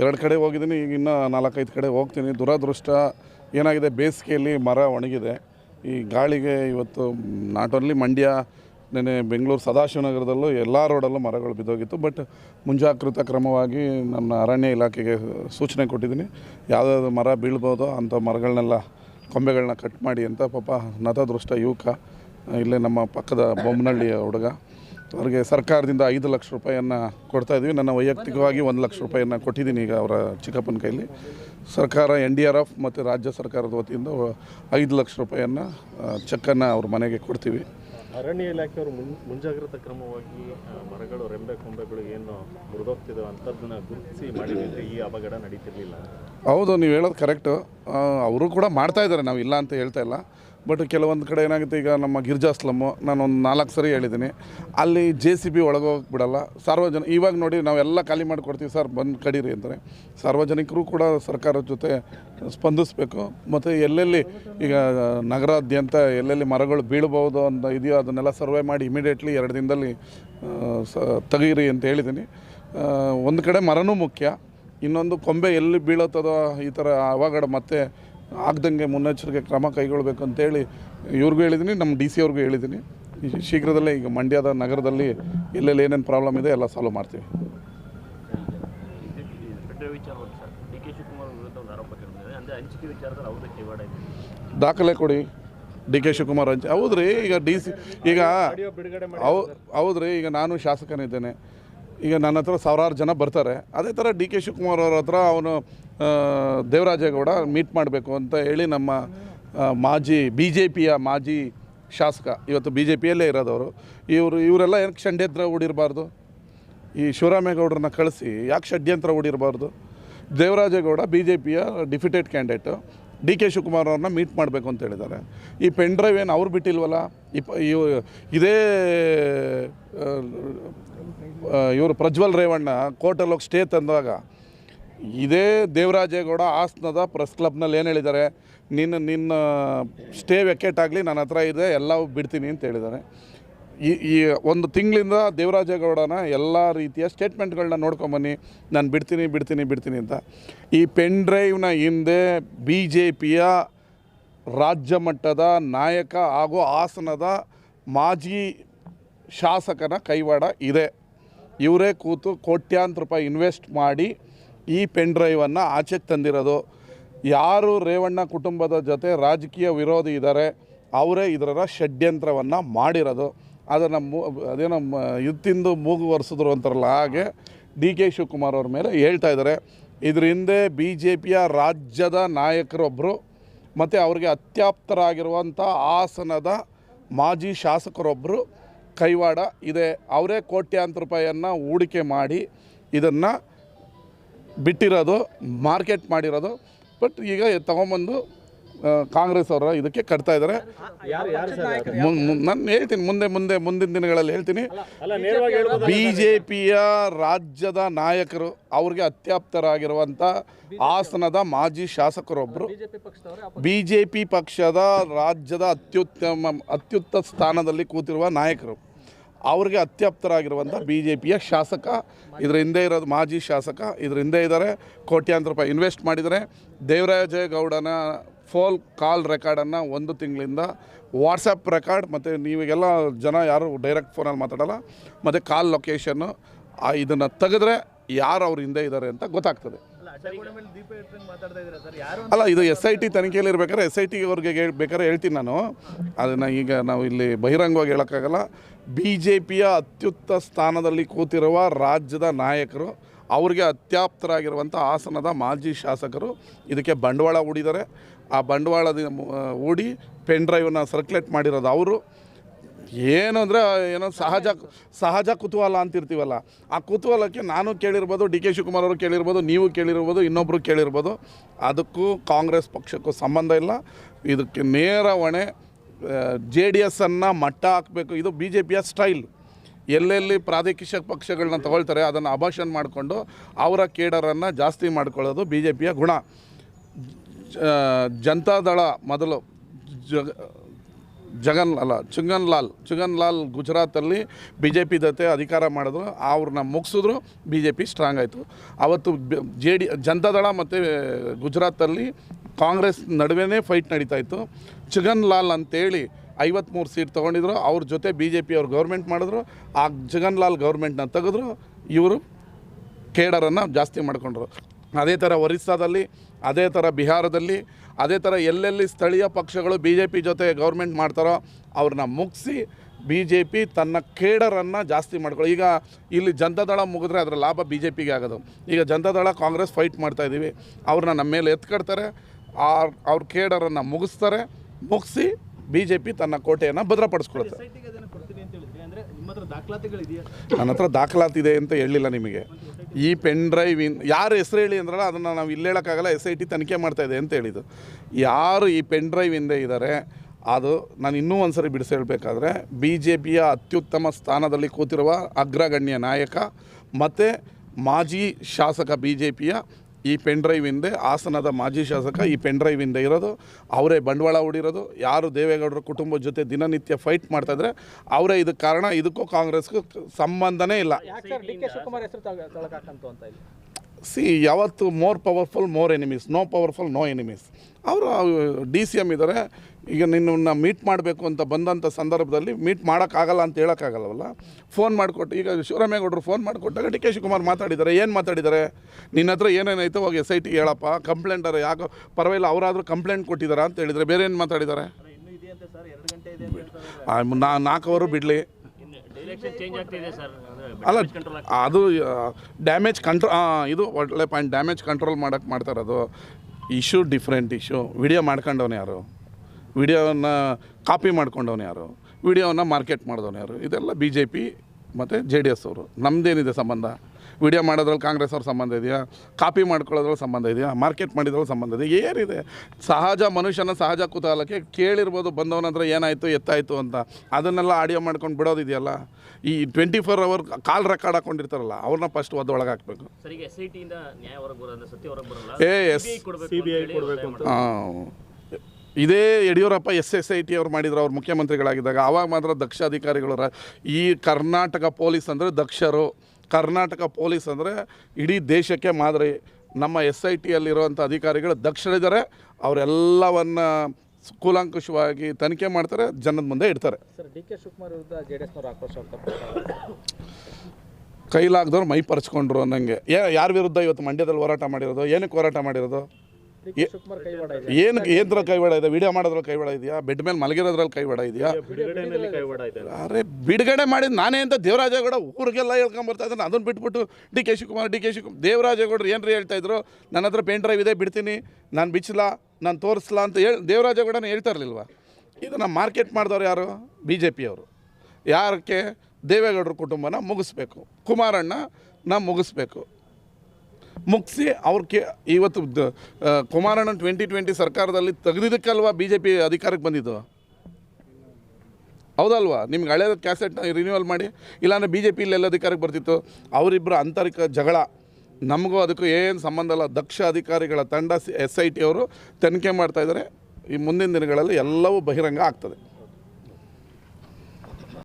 ಎರಡು ಕಡೆ ಹೋಗಿದ್ದೀನಿ, ಈಗ ಇನ್ನೂ ನಾಲ್ಕೈದು ಕಡೆ ಹೋಗ್ತೀನಿ. ದುರಾದೃಷ್ಟ, ಏನಾಗಿದೆ, ಬೇಸಿಗೆಯಲ್ಲಿ ಮರ ಒಣಗಿದೆ. ಈ ಗಾಳಿಗೆ ಇವತ್ತು ನಾಟ್ ಓನ್ಲಿ ಮಂಡ್ಯ ನೆನೆ ಬೆಂಗಳೂರು ಸದಾಶಿವನಗರದಲ್ಲೂ ಎಲ್ಲ ರೋಡಲ್ಲೂ ಮರಗಳು ಬಿದ್ದೋಗಿತ್ತು. ಬಟ್ ಮುಂಜಾಗ್ರತಾ ಕ್ರಮವಾಗಿ ನನ್ನ ಅರಣ್ಯ ಇಲಾಖೆಗೆ ಸೂಚನೆ ಕೊಟ್ಟಿದ್ದೀನಿ. ಯಾವುದಾದ್ರು ಮರ ಬೀಳ್ಬೋದು ಅಂಥ ಮರಗಳನ್ನೆಲ್ಲ ಕೊಂಬೆಗಳನ್ನ ಕಟ್ ಮಾಡಿ ಅಂತ. ಪಾಪ ನತದೃಷ್ಟ ಯುವಕ, ಇಲ್ಲೇ ನಮ್ಮ ಪಕ್ಕದ ಬೊಮ್ಮನಹಳ್ಳಿಯ ಹುಡುಗ. ಅವ್ರಿಗೆ ಸರ್ಕಾರದಿಂದ ಐದು ಲಕ್ಷ ರೂಪಾಯಿಯನ್ನು ಕೊಡ್ತಾ ಇದ್ವಿ ನನ್ನ ವೈಯಕ್ತಿಕವಾಗಿ ಒಂದು ಲಕ್ಷ ರೂಪಾಯಿಯನ್ನು ಕೊಟ್ಟಿದ್ದೀನಿ ಈಗ ಅವರ ಚಿಕ್ಕಪ್ಪನ ಕೈಲಿ. ಸರ್ಕಾರ ಎನ್ ಡಿ ಆರ್ ಎಫ್ ಮತ್ತು ರಾಜ್ಯ ಸರ್ಕಾರದ ವತಿಯಿಂದ ಐದು ಲಕ್ಷ ರೂಪಾಯಿಯನ್ನು ಚೆಕ್ಕನ್ನು ಅವ್ರ ಮನೆಗೆ ಕೊಡ್ತೀವಿ. ಅರಣ್ಯ ಇಲಾಖೆಯವರು ಮುನ್ ಮುಂಜಾಗ್ರತಾ ಕ್ರಮವಾಗಿ ಮರಗಳು ರೆಂಬೆ ಕೊಂಬೆಗಳು ಏನು ಮುರಿದೋಗ್ತಿದ್ದಾವೆ ಅಂಥದ್ದನ್ನ ಗುರುತಿಸಿ ಮಾಡಿದ್ರೆ ಈ ಅವಘಡ ನಡೀತಿರ್ಲಿಲ್ಲ? ಹೌದು ನೀವು ಹೇಳೋದು ಕರೆಕ್ಟು ಅವರು ಕೂಡ ಮಾಡ್ತಾ ಇದ್ದಾರೆ. ನಾವು ಇಲ್ಲ ಅಂತ ಹೇಳ್ತಾ ಇಲ್ಲ. ಬಟ್ ಕೆಲವೊಂದು ಕಡೆ ಏನಾಗುತ್ತೆ ಈಗ ನಮ್ಮ ಗಿರ್ಜಾ ಸ್ಲಮ್ಮು ಒಂದು ನಾಲ್ಕು ಸರಿ ಹೇಳಿದ್ದೀನಿ. ಅಲ್ಲಿ ಜೆ ಸಿ ಬಿ ಒಳಗೋಗಿ ಬಿಡಲ್ಲ ಸಾರ್ವಜನ, ಇವಾಗ ನೋಡಿ ನಾವೆಲ್ಲ ಖಾಲಿ ಮಾಡಿಕೊಡ್ತೀವಿ ಸರ್, ಬಂದು ಕಡೀರಿ ಅಂತಾರೆ. ಸಾರ್ವಜನಿಕರು ಕೂಡ ಸರ್ಕಾರದ ಜೊತೆ ಸ್ಪಂದಿಸಬೇಕು. ಮತ್ತು ಎಲ್ಲೆಲ್ಲಿ ಈಗ ನಗರಾದ್ಯಂತ ಎಲ್ಲೆಲ್ಲಿ ಮರಗಳು ಬೀಳಬಹುದು ಅಂತ ಇದೆಯೋ ಅದನ್ನೆಲ್ಲ ಸರ್ವೆ ಮಾಡಿ ಇಮಿಡಿಯೇಟ್ಲಿ ಎರಡು ದಿನದಲ್ಲಿ ಸ, ತೆಗೀರಿ ಅಂತ ಹೇಳಿದ್ದೀನಿ. ಒಂದು ಕಡೆ ಮರನೂ ಮುಖ್ಯ. ಇನ್ನೊಂದು ಕೊಂಬೆ ಎಲ್ಲಿ ಬೀಳುತ್ತದೋ ಈ ಥರ ಅವಘಡ ಮತ್ತೆ ಆಗ್ದಂಗೆ ಮುನ್ನೆಚ್ಚರಿಕೆ ಕ್ರಮ ಕೈಗೊಳ್ಬೇಕು ಅಂತೇಳಿ ಇವ್ರಿಗೂ ಹೇಳಿದ್ದೀನಿ ನಮ್ಮ ಡಿ ಸಿ ಅವ್ರಿಗೂ ಹೇಳಿದ್ದೀನಿ. ಶೀಘ್ರದಲ್ಲೇ ಈಗ ಮಂಡ್ಯದ ನಗರದಲ್ಲಿ ಎಲ್ಲೆಲ್ಲಿ ಏನೇನು ಪ್ರಾಬ್ಲಮ್ ಇದೆ ಎಲ್ಲ ಸಾಲ್ವ್ ಮಾಡ್ತೀವಿ. ದಾಖಲೆ ಕೊಡಿ ಡಿ ಕೆ ಶಿವಕುಮಾರ್ ಹಂಚಿ ಹೌದ್ರಿ ಈಗ ಡಿ ಸಿ ಈಗ ಹೌದ್ರಿ ಈಗ ನಾನು ಶಾಸಕನಿದ್ದೇನೆ. ಈಗ ನನ್ನ ಹತ್ರ ಸಾವಿರಾರು ಜನ ಬರ್ತಾರೆ. ಅದೇ ಥರ ಡಿ ಕೆ ಶಿವಕುಮಾರ್ ಅವ್ರ ಹತ್ರ ಅವನು ದೇವರಾಜೇಗೌಡ ಮೀಟ್ ಮಾಡಬೇಕು ಅಂತ ಹೇಳಿ ನಮ್ಮ ಮಾಜಿ ಬಿ ಜೆ ಪಿಯ ಮಾಜಿ ಶಾಸಕ, ಇವತ್ತು ಬಿ ಜೆ ಪಿಯಲ್ಲೇ ಇರೋದವರು ಇವರು, ಇವರೆಲ್ಲ ಏನಕ್ಕೆ ಷಡ್ಯಂತ್ರ ಹೂಡಿರಬಾರ್ದು? ಈ ಶಿವರಾಮೇಗೌಡರನ್ನ ಕಳಿಸಿ ಯಾಕೆ ಷಡ್ಯಂತ್ರ ಹೂಡಿರಬಾರ್ದು? ದೇವರಾಜೇಗೌಡ ಬಿ ಜೆ ಪಿಯ defeated candidate. D K Shivakumar ಅವ್ರನ್ನ ಮೀಟ್ ಮಾಡಬೇಕು ಅಂತ ಹೇಳಿದ್ದಾರೆ. ಈ ಪೆನ್ ಡ್ರೈವ್ ಏನು ಅವ್ರು ಬಿಟ್ಟಿಲ್ವಲ್ಲ? ಇಪ್ಪ, ಇವು, ಇದೇ ಇವರು ಪ್ರಜ್ವಲ್ ರೇವಣ್ಣ ಕೋರ್ಟಲ್ಲಿ ಹೋಗಿ ಸ್ಟೇ ತಂದಾಗ ಇದೇ ದೇವರಾಜೇಗೌಡ ಹಾಸನದ ಪ್ರೆಸ್ ಕ್ಲಬ್ನಲ್ಲಿ ಏನು ಹೇಳಿದ್ದಾರೆ, ನಿನ್ನ ನಿನ್ನ ಸ್ಟೇ ವೆಕೇಟ್ ಆಗಲಿ, ನನ್ನ ಹತ್ರ ಇದೆ ಎಲ್ಲ ಬಿಡ್ತೀನಿ ಅಂತ ಹೇಳಿದ್ದಾರೆ. ಈ ಈ ಒಂದು ತಿಂಗಳಿಂದ ದೇವರಾಜೇಗೌಡನ ಎಲ್ಲ ರೀತಿಯ ಸ್ಟೇಟ್ಮೆಂಟ್ಗಳನ್ನ ನೋಡ್ಕೊಂಬನ್ನಿ ನಾನು ಬಿಡ್ತೀನಿ ಬಿಡ್ತೀನಿ ಬಿಡ್ತೀನಿ ಅಂತ. ಈ ಪೆನ್ ಡ್ರೈವ್ನ ಹಿಂದೆ ಬಿ ಜೆ ಪಿಯ ರಾಜ್ಯ ಮಟ್ಟದ ನಾಯಕ ಹಾಗೂ ಹಾಸನದ ಮಾಜಿ ಶಾಸಕನ ಕೈವಾಡ ಇದೆ. ಇವರೇ ಕೂತು ಕೋಟ್ಯಾಂತರ ರೂಪಾಯಿ ಇನ್ವೆಸ್ಟ್ ಮಾಡಿ ಈ ಪೆನ್ ಡ್ರೈವನ್ನು ಆಚೆಗೆ ತಂದಿರೋದು. ಯಾರು ರೇವಣ್ಣ ಕುಟುಂಬದ ಜೊತೆ ರಾಜಕೀಯ ವಿರೋಧಿ ಇದ್ದಾರೆ ಅವರೇ ಇದರ ಷಡ್ಯಂತ್ರವನ್ನು ಮಾಡಿರೋದು. ಅದನ್ನು ಮೂ, ಅದೇನೋ ಮ ಇದು ತಿಂದು ಮೂಗು ಒರೆಸಿದ್ರು ಅಂತಾರಲ್ಲ, ಹಾಗೆ ಡಿ ಕೆ ಶಿವಕುಮಾರ್ ಅವ್ರ ಮೇಲೆ ಹೇಳ್ತಾ ಇದ್ದಾರೆ ಇದ್ರ ಹಿಂದೆ ಬಿ ಜೆ ಪಿಯ ರಾಜ್ಯದ ನಾಯಕರೊಬ್ಬರು ಮತ್ತು ಅವ್ರಿಗೆ ಅತ್ಯಾಪ್ತರಾಗಿರುವಂಥ ಹಾಸನದ ಮಾಜಿ ಶಾಸಕರೊಬ್ಬರು ಕೈವಾಡ ಇದೆ. ಅವರೇ ಕೋಟ್ಯಾಂತರ ರೂಪಾಯಿಯನ್ನು ಹೂಡಿಕೆ ಮಾಡಿ ಇದನ್ನು ಬಿಟ್ಟಿರೋದು ಮಾರ್ಕೆಟ್ ಮಾಡಿರೋದು. ಬಟ್ ಈಗ ತಗೊಂಬಂದು ಕಾಂಗ್ರೆಸ್ ಅವರ ಇದಕ್ಕೆ ಕಟ್ತಾ ಇದ್ದಾರೆ ನಾನು ಹೇಳ್ತೀನಿ ಮುಂದೆ ಮುಂದೆ ಮುಂದಿನ ದಿನಗಳಲ್ಲಿ ಹೇಳ್ತೀನಿ. ಬಿ ಜೆ ಪಿಯ ರಾಜ್ಯದ ನಾಯಕರು ಅವ್ರಿಗೆ ಅತ್ಯಾಪ್ತರಾಗಿರುವಂಥ ಹಾಸನದ ಮಾಜಿ ಶಾಸಕರೊಬ್ಬರು ಬಿ ಜೆ ಪಿ ಪಕ್ಷದ ರಾಜ್ಯದ ಅತ್ಯುತ್ತಮ ಅತ್ಯುತ್ತ ಸ್ಥಾನದಲ್ಲಿ ಕೂತಿರುವ ನಾಯಕರು. ಅವ್ರಿಗೆ ಅತ್ಯಪ್ತರಾಗಿರುವಂಥ ಬಿ ಜೆ ಪಿಯ ಶಾಸಕ, ಇದ್ರ ಹಿಂದೆ ಇರೋದು ಮಾಜಿ ಶಾಸಕ, ಇದ್ರ ಹಿಂದೆ ಇದ್ದಾರೆ, ಕೋಟ್ಯಾಂತರ ರೂಪಾಯಿ ಇನ್ವೆಸ್ಟ್ ಮಾಡಿದರೆ ದೇವರಾಜೇಗೌಡನ ಫೋಲ್ ಕಾಲ್ ರೆಕಾರ್ಡನ್ನು ಒಂದು ತಿಂಗಳಿಂದ ವಾಟ್ಸಪ್ ರೆಕಾರ್ಡ್ ಮತ್ತು ನೀವಿಗೆಲ್ಲ ಜನ ಯಾರು ಡೈರೆಕ್ಟ್ ಫೋನಲ್ಲಿ ಮಾತಾಡಲ್ಲ, ಮತ್ತು ಕಾಲ್ ಲೊಕೇಶನ್ನು ಇದನ್ನು ತೆಗೆದ್ರೆ ಯಾರು ಅವ್ರ ಹಿಂದೆ ಇದ್ದಾರೆ ಅಂತ ಗೊತ್ತಾಗ್ತದೆ. ಅಲ್ಲ ಇದು ಎಸ್ ಐ ಟಿ ತನಿಖೆಯಲ್ಲಿ ಇರ್ಬೇಕಾದ್ರೆ ಎಸ್ ಐ ಟಿ ಅವ್ರಿಗೆ ಬೇಕಾದ್ರೆ ಹೇಳ್ತೀನಿ ನಾನು. ಅದನ್ನು ಈಗ ನಾವು ಇಲ್ಲಿ ಬಹಿರಂಗವಾಗಿ ಹೇಳೋಕ್ಕಾಗಲ್ಲ. ಬಿ ಜೆ ಪಿಯ ಅತ್ಯುತ್ತ ಸ್ಥಾನದಲ್ಲಿ ಕೂತಿರುವ ರಾಜ್ಯದ ನಾಯಕರು ಅವ್ರಿಗೆ ಅತ್ಯಾಪ್ತರಾಗಿರುವಂಥ ಹಾಸನದ ಮಾಜಿ ಶಾಸಕರು ಇದಕ್ಕೆ ಬಂಡವಾಳ ಹೂಡಿದ್ದಾರೆ. ಆ ಬಂಡವಾಳದ ಹೂಡಿ ಪೆನ್ ಡ್ರೈವನ್ನ ಸರ್ಕ್ಯುಲೇಟ್ ಮಾಡಿರೋದು ಅವರು. ಏನು ಅಂದರೆ ಏನೋ ಸಹಜ ಸಹಜ. ಕುತೂಹಲ ಅಂತಿರ್ತೀವಲ್ಲ. ಆ ಕುತೂಹಲಕ್ಕೆ ನಾನು ಕೇಳಿರ್ಬೋದು ಡಿ ಕೆ ಶಿವಕುಮಾರ್ ಅವರು ಕೇಳಿರ್ಬೋದು ನೀವು ಕೇಳಿರ್ಬೋದು ಇನ್ನೊಬ್ಬರು ಕೇಳಿರ್ಬೋದು. ಅದಕ್ಕೂ ಕಾಂಗ್ರೆಸ್ ಪಕ್ಷಕ್ಕೂ ಸಂಬಂಧ ಇಲ್ಲ. ಇದಕ್ಕೆ ನೇರ ಹೊಣೆ ಜೆ ಡಿ ಎಸ್ಸನ್ನು ಮಟ್ಟ ಹಾಕಬೇಕು. ಇದು ಬಿ ಜೆ ಪಿಯ ಸ್ಟೈಲ್. ಎಲ್ಲೆಲ್ಲಿ ಪ್ರಾದೇಶಿಕ ಪಕ್ಷಗಳನ್ನ ತಗೊಳ್ತಾರೆ ಅದನ್ನು ಅಭಾಷಣ ಮಾಡಿಕೊಂಡು ಅವರ ಕೇಡರನ್ನು ಜಾಸ್ತಿ ಮಾಡ್ಕೊಳ್ಳೋದು ಬಿ ಜೆ ಪಿಯ ಗುಣ. ಜನತಾದಳ ಮೊದಲು ಜಗ ಜಗನ್ ಅಲ್ಲ ಚುಂಗನ್ ಲಾಲ್ ಚುಗನ್ ಲಾಲ್ ಗುಜರಾತಲ್ಲಿ ಬಿ ಜೆ ಪಿ ಜೊತೆ ಅಧಿಕಾರ ಮಾಡಿದ್ರು, ಅವ್ರನ್ನ ಮುಗಿಸಿದ್ರು ಬಿ ಜೆ ಪಿ ಸ್ಟ್ರಾಂಗ್ ಆಯಿತು. ಅವತ್ತು ಜೆ ಡಿ ಜನತಾದಳ ಮತ್ತು ಗುಜರಾತಲ್ಲಿ ಕಾಂಗ್ರೆಸ್ ನಡುವೆನೇ ಫೈಟ್ ನಡೀತಾ ಇತ್ತು. ಚುಗನ್ ಲಾಲ್ ಅಂತೇಳಿ ಐವತ್ತ್ಮೂರು ಸೀಟ್ ತೊಗೊಂಡಿದ್ರು, ಅವ್ರ ಜೊತೆ ಬಿ ಜೆ ಪಿ ಅವ್ರು ಗೌರ್ಮೆಂಟ್ ಮಾಡಿದ್ರು, ಆ ಜಗನ್ ಲಾಲ್ ಗೌರ್ಮೆಂಟ್ನ ತೆಗೆದ್ರು, ಇವರು ಕೇಡರನ್ನು ಜಾಸ್ತಿ ಮಾಡಿಕೊಂಡ್ರು. ಅದೇ ಥರ ಒರಿಸ್ಸಾದಲ್ಲಿ, ಅದೇ ಥರ ಬಿಹಾರದಲ್ಲಿ ಅದೇ ಥರ ಎಲ್ಲೆಲ್ಲಿ ಸ್ಥಳೀಯ ಪಕ್ಷಗಳು ಬಿ ಜೊತೆ ಗೌರ್ಮೆಂಟ್ ಮಾಡ್ತಾರೋ ಅವ್ರನ್ನ ಮುಗಿಸಿ ಬಿ ಜೆ ಪಿ ತನ್ನ ಕೇಡರನ್ನು ಜಾಸ್ತಿ ಮಾಡ್ಕೊಳ್ಳಿ ಈಗ ಇಲ್ಲಿ ಜನತಾದಳ ಮುಗಿದ್ರೆ ಅದರ ಲಾಭ ಬಿ ಜೆ ಪಿಗೆ ಆಗೋದು. ಈಗ ಜನತಾದಳ ಕಾಂಗ್ರೆಸ್ ಫೈಟ್ ಮಾಡ್ತಾ ಇದ್ದೀವಿ ಅವ್ರನ್ನ ನಮ್ಮ ಮೇಲೆ ಎತ್ಕಡ್ತಾರೆ. ಅವ್ರ ಕೇಡರನ್ನು ಮುಗಿಸ್ತಾರೆ. ಮುಗಿಸಿ ಬಿ ತನ್ನ ಕೋಟೆಯನ್ನು ಅಂತ ನಿಮ್ಮ ಹತ್ರ ದಾಖಲಾತಿ ಇದೆ ಅಂತ ಹೇಳಿಲ್ಲ ನಿಮಗೆ. ಈ ಪೆನ್ ಡ್ರೈವ್ ಇನ್ ಯಾರು ಹೆಸರು ಹೇಳಿ ಅಂದ್ರಲ್ಲ, ಅದನ್ನು ನಾವು ಇಲ್ಲಿ ಹೇಳೋಕ್ಕಾಗಲ್ಲ ಎಸ್ ಐ ಟಿ ತನಿಖೆ ಮಾಡ್ತಾ ಇದೆ ಅಂತ ಹೇಳಿದ್ದು. ಯಾರು ಈ ಪೆನ್ ಡ್ರೈವ್ ಹಿಂದೆ ಇದ್ದಾರೆ ಅದು ನಾನು ಇನ್ನೂ ಒಂದು ಸರಿ ಬಿಡಿಸಿ ಹೇಳಬೇಕಾದ್ರೆ ಬಿ ಜೆ ಪಿಯ ಅತ್ಯುತ್ತಮ ಸ್ಥಾನದಲ್ಲಿ ಕೂತಿರುವ ಅಗ್ರಗಣ್ಯ ನಾಯಕ, ಮತ್ತು ಮಾಜಿ ಶಾಸಕ ಬಿ ಜೆ ಪಿಯ ಈ ಪೆನ್ ಡ್ರೈವ್ ಹಿಂದೆ ಹಾಸನದ ಮಾಜಿ ಶಾಸಕ ಈ ಪೆನ್ ಡ್ರೈವ್ ಹಿಂದೆ ಇರೋದು. ಅವರೇ ಬಂಡವಾಳ ಹೂಡಿರೋದು. ಯಾರು ದೇವೇಗೌಡರ ಕುಟುಂಬದ ಜೊತೆ ದಿನನಿತ್ಯ ಫೈಟ್ ಮಾಡ್ತಾ ಇದ್ರೆ ಅವರೇ ಇದಕ್ಕೆ ಕಾರಣ. ಇದಕ್ಕೂ ಕಾಂಗ್ರೆಸ್ಗೂ ಸಂಬಂಧನೇ ಇಲ್ಲ? ಸಿ ಯಾವತ್ತು more powerful more enemies no powerful no enemies ಅವರು ಡಿ ಸಿ ಎಂ ಇದ್ದಾರೆ ಈಗ ನಿನ್ನನ್ನು ಮೀಟ್ ಮಾಡಬೇಕು ಅಂತ ಬಂದಂಥ ಸಂದರ್ಭದಲ್ಲಿ ಮೀಟ್ ಮಾಡೋಕ್ಕಾಗಲ್ಲ ಅಂತ ಹೇಳೋಕ್ಕಾಗಲ್ಲವಲ್ಲ? ಫೋನ್ ಮಾಡಿಕೊಟ್ಟು ಈಗ ಶಿವರಾಮೇಗೌಡರು ಫೋನ್ ಮಾಡಿಕೊಟ್ಟಾಗ ಡಿ ಕೆ ಶಿವಕುಮಾರ್ ಮಾತಾಡಿದ್ದಾರೆ ಏನು ಮಾತಾಡಿದ್ದಾರೆ ನಿನ್ನ ಹತ್ರ ಏನೇನಾಯ್ತು? ಹೋಗಿ ಎಸ್ ಐ ಟಿ ಹೇಳಪ್ಪ. ಕಂಪ್ಲೇಂಟರ್ ಯಾಕೋ ಪರವಾಗಿಲ್ಲ ಅವರಾದರೂ ಕಂಪ್ಲೇಂಟ್ ಕೊಟ್ಟಿದ್ದಾರೆ ಅಂತ ಹೇಳಿದರೆ ಬೇರೆ ಏನು ಮಾತಾಡಿದ್ದಾರೆ ನಾ ನಾಲ್ಕು ಅವರು ಬಿಡಲಿ ಅಲ್ಲ ಅದು ಡ್ಯಾಮೇಜ್ ಕಂಟ್ರೋ ಇದು ಒಳ್ಳೆ ಪಾಯಿಂಟ್ ಡ್ಯಾಮೇಜ್ ಕಂಟ್ರೋಲ್ ಮಾಡೋಕ್ಕೆ ಮಾಡ್ತಾರೆ ಅದು. ಇಶ್ಯೂ ಡಿಫ್ರೆಂಟ್ ಇಶ್ಯೂ ವಿಡಿಯೋ ಮಾಡ್ಕೊಂಡವನು ಯಾರು? ವಿಡಿಯೋನ ಕಾಪಿ ಮಾಡ್ಕೊಂಡವನು ಯಾರು? ವಿಡಿಯೋನ ಮಾರ್ಕೆಟ್ ಮಾಡಿದವನು ಯಾರು? ಇದೆಲ್ಲ ಬಿ ಜೆ ಪಿ ಮತ್ತು ಜೆ ಡಿ ಎಸ್ ಅವರು. ನಮ್ಮದೇನಿದೆ ಸಂಬಂಧ? ವಿಡಿಯೋ ಮಾಡೋದ್ರಲ್ಲಿ ಕಾಂಗ್ರೆಸ್ ಅವ್ರ ಸಂಬಂಧ ಇದೆಯಾ? ಕಾಪಿ ಮಾಡ್ಕೊಳ್ಳೋದ್ರಲ್ಲಿ ಸಂಬಂಧ ಇದೆಯಾ? ಮಾರ್ಕೆಟ್ ಮಾಡಿದ್ರಲ್ಲಿ ಸಂಬಂಧ ಇದೆ ಏನಿದೆ? ಸಹಜ ಮನುಷ್ಯನ ಸಹಜ ಕುತೂಹಲಕ್ಕೆ ಕೇಳಿರ್ಬೋದು ಬಂದವನಂದ್ರೆ ಹತ್ರ ಏನಾಯಿತು ಎತ್ತಾಯಿತು ಅಂತ. ಅದನ್ನೆಲ್ಲ ಆಡಿಯೋ ಮಾಡ್ಕೊಂಡು ಬಿಡೋದಿದೆಯಲ್ಲ? ಈ twenty four hour call record ಹಾಕೊಂಡಿರ್ತಾರಲ್ಲ ಅವ್ರನ್ನ ಫಸ್ಟ್ ಹಾಕಬೇಕು ಸತ್ಯ ಹೊರಗೆ ಬರಲ್ಲ? ಏ ಎಸ್. ಹಾಂ ಸಿ ಬಿ ಐ ಕೊಡಬೇಕು ಒತ್ತಾಯ ಅಂತ. ಇದೇ Yediyurappa S S I T ಅವ್ರು ಮಾಡಿದ್ರು ಅವ್ರು ಮುಖ್ಯಮಂತ್ರಿಗಳಾಗಿದ್ದಾಗ ಅವಾಗ ಮಾತ್ರ ದಕ್ಷ ಅಧಿಕಾರಿಗಳು ಈ ಕರ್ನಾಟಕ ಪೊಲೀಸ್ ಅಂದರೆ ದಕ್ಷರು. ಕರ್ನಾಟಕ ಪೊಲೀಸ್ ಅಂದರೆ ಇಡೀ ದೇಶಕ್ಕೆ ಮಾದರಿ. ನಮ್ಮ ಎಸ್ ಐ ಟಿಯಲ್ಲಿರುವಂಥ ಅಧಿಕಾರಿಗಳು ದಕ್ಷರಿದ್ದಾರೆ. ಅವರೆಲ್ಲವನ್ನು ಕೂಲಂಕುಷವಾಗಿ ತನಿಖೆ ಮಾಡ್ತಾರೆ ಜನದ ಮುಂದೆ ಇಡ್ತಾರೆ. ಕೈಲಾಗದವ್ರು ಮೈ ಪರ್ಚ್ಕೊಂಡ್ರು ಅನ್ನಂಗೆ. ಯಾರ ವಿರುದ್ಧ ಇವತ್ತು ಮಂಡ್ಯದಲ್ಲಿ ಹೋರಾಟ ಮಾಡಿರೋದು? ಏನಕ್ಕೆ ಹೋರಾಟ ಮಾಡಿರೋದು? ಏನು ಏನ್ರ ಕೈವಾಡ ಇದೆ? ವಿಡಿಯೋ ಮಾಡೋದ್ರಲ್ಲಿ ಕೈವಾಡ ಇದೆಯಾ? ಬೆಡ್ ಮೇಲೆ ಮಲಗಿರೋದ್ರಲ್ಲಿ ಕೈವಾಡ ಇದೆಯಾ? ಬಿಡುಗಡೆನಲ್ಲಿ ಕೈವಾಡ ಇದೆ. ಅರೆ ಬಿಡುಗಡೆ ಮಾಡಿದ ನಾನೇ ಅಂತ ದೇವರಾಜೇಗೌಡ ಊರಿಗೆಲ್ಲ ಹೇಳ್ಕೊಂಬರ್ತಾ ಇದ್ದಾನೆ. ಅದನ್ನು ಬಿಟ್ಬಿಟ್ಟು D K Shivakumar D K Shivakumar ದೇವರಾಜೇಗೌಡರು ಏನ್ರಿ ಹೇಳ್ತಾ ಇದ್ರು? ನನ್ನ ಹತ್ರ ಪೇನ್ ಡ್ರೈವ್ ಇದೆ ಬಿಡ್ತೀನಿ. ನಾನು ಬಿಚ್ಚಲ ನಾನು ತೋರಿಸ್ಲಾ ಅಂತ ಹೇಳಿ ದೇವರಾಜೇಗೌಡನ ಹೇಳ್ತಾ ಇರಲಿಲ್ವ? ಇದನ್ನು ಮಾರ್ಕೆಟ್ ಮಾಡಿದವ್ರು ಯಾರು? ಬಿ ಜೆ ಪಿಯವರು ಯಾರಕ್ಕೆ? ದೇವೇಗೌಡರ ಕುಟುಂಬನ ಮುಗಿಸ್ಬೇಕು. ಕುಮಾರಣ್ಣ ನಾ ಮುಗಿಸ್ಬೇಕು. ಮುಗಿಸಿ ಅವ್ರ ಕೆ ಇವತ್ತು ಕುಮಾರಣ್ಣ ಟ್ವೆಂಟಿ ಟ್ವೆಂಟಿ ಸರ್ಕಾರದಲ್ಲಿ ತೆಗೆದಿದ್ದಕ್ಕಲ್ವಾ ಬಿ ಜೆ ಪಿ ಅಧಿಕಾರಕ್ಕೆ ಬಂದಿದ್ದು? ಹೌದಲ್ವಾ? ನಿಮ್ಗೆ ಹಳೇದ ಕ್ಯಾಸೆಟ್ನ ರಿನ್ಯೂವಲ್ ಮಾಡಿ, ಇಲ್ಲಾಂದರೆ ಬಿ ಜೆ ಪಿ ಇಲ್ಲೆಲ್ಲ ಅಧಿಕಾರಕ್ಕೆ ಬರ್ತಿತ್ತು. ಅವರಿಬ್ಬರು ಆಂತರಿಕ ಜಗಳ. ನಮಗೂ ಅದಕ್ಕೂ ಏನು ಸಂಬಂಧ ಇಲ್ಲ. ದಕ್ಷ ಅಧಿಕಾರಿಗಳ ತಂಡ ಎಸ್ ಐ ಟಿ ಅವರು ತನಿಖೆ ಮಾಡ್ತಾಯಿದ್ದಾರೆ ಈ ಮುಂದಿನ ದಿನಗಳಲ್ಲಿ ಎಲ್ಲವೂ ಬಹಿರಂಗ ಆಗ್ತದೆ.